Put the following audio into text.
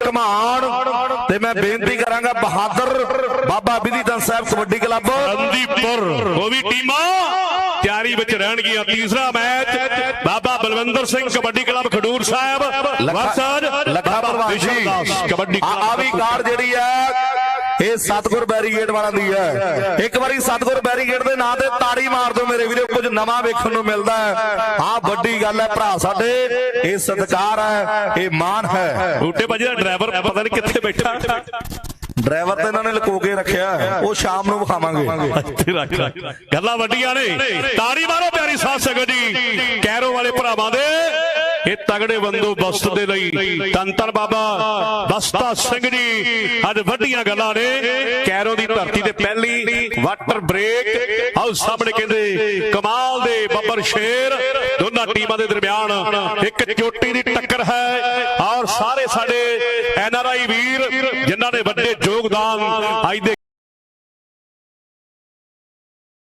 ਕਮਾਣ ਤੇ ਮੈਂ ਬੇਨਤੀ ਕਰਾਂਗਾ ਬਹਾਦਰ ਬਾਬਾ ਵਿਧੀਦਨ ਸਾਹਿਬ ਕਬੱਡੀ ਕਲੱਬ। ਰੰਦੀਪੁਰ ਉਹ ਵੀ ਟੀਮਾਂ ਤਿਆਰੀ ਵਿੱਚ ਰਹਿਣਗੀਆਂ। ਤੀਸਰਾ match Baba Balwinder Singh kabaddi club Khadur Sahib versus Lakha Das kabaddi ਆ ਆ ਵੀ ਕਾਰ ਜਿਹੜੀ ਹੈ ਇਹ ਸਤਗੁਰ ਬੈਰੀਗੇਟ ਵਾਲਾ ਦੀ ਹੈ। ਇੱਕ ਵਾਰੀ ਸਤਗੁਰ ਬੈਰੀਗੇਟ ਦੇ ਨਾਂ ਤੇ ਤਾੜੀ ਮਾਰ ਦਿਓ ਮੇਰੇ ਵੀਰੋ ਕੁਝ ਨਵਾਂ ਵੇਖਣ ਨੂੰ ਮਿਲਦਾ ਹੈ। ਆ ਵੱਡੀ ਗੱਲ ਹੈ ਭਰਾ ਸਾਡੇ ਇਹ ਸਤਿਕਾਰ ਹੈ ਇਹ ਮਾਣ ਹੈ। ਬੂਟੇ ਭਾਜੀ ਦਾ ਡਰਾਈਵਰ ਪਤਾ ਨਹੀਂ ਕਿੱਥੇ ਬੈਠਾ। ਡਰਾਈਵਰ ਤੇ ਇਹਨਾਂ ਨੇ ਲੁਕੋ ਕੇ ਰੱਖਿਆ। ਉਹ ਸ਼ਾਮ ਨੂੰ ਵਿਖਾਵਾਂਗੇ। ਗੱਲਾਂ ਵੱਡੀਆਂ ਨੇ। ਤਾੜੀ ਮਾਰੋ ਪਿਆਰੀ ਸਾਧ ਸੰਗਤ ਜੀ। ਕੈਰੋ ਵਾਲੇ ਭਰਾਵਾਂ ਦੇ। ਇਹ ਤਗੜੇ ਬੰਦੋਬਸਤ ਦੇ ਲਈ। ਤਨ ਤਨ ਬਾਬਾ ਬਸਤਾ ਸਿੰਘ ਜੀ, ਅੱਜ ਵੱਡੀਆਂ ਗੱਲਾਂ ਨੇ। ਕੈਰੋ ਦੀ ਧਰਤੀ ਤੇ ਪਹਿਲੀ ਵਾਟਰ ਬ੍ਰੇਕ। ਆਓ ਸਾਹਮਣੇ ਕਹਿੰਦੇ, ਕਮਾਲ ਦੇ ਬੱਬਰ ਸ਼ੇਰ। ਦੋਨਾਂ ਟੀਮਾਂ ਦੇ ਦਰਮਿਆਨ ਇੱਕ ਚੋਟੀ ਦੀ ਟੱਕਰ ਹੈ। ਔਰ ਸਾਰੇ ਸਾਡੇ ਐਨ ਆਰ ਆਈ ਵੀਰ, ਜਿਨ੍ਹਾਂ ਨੇ ਵੱਡੇ ਯੋਗਦਾਨ ਅੱਜ ਦੇ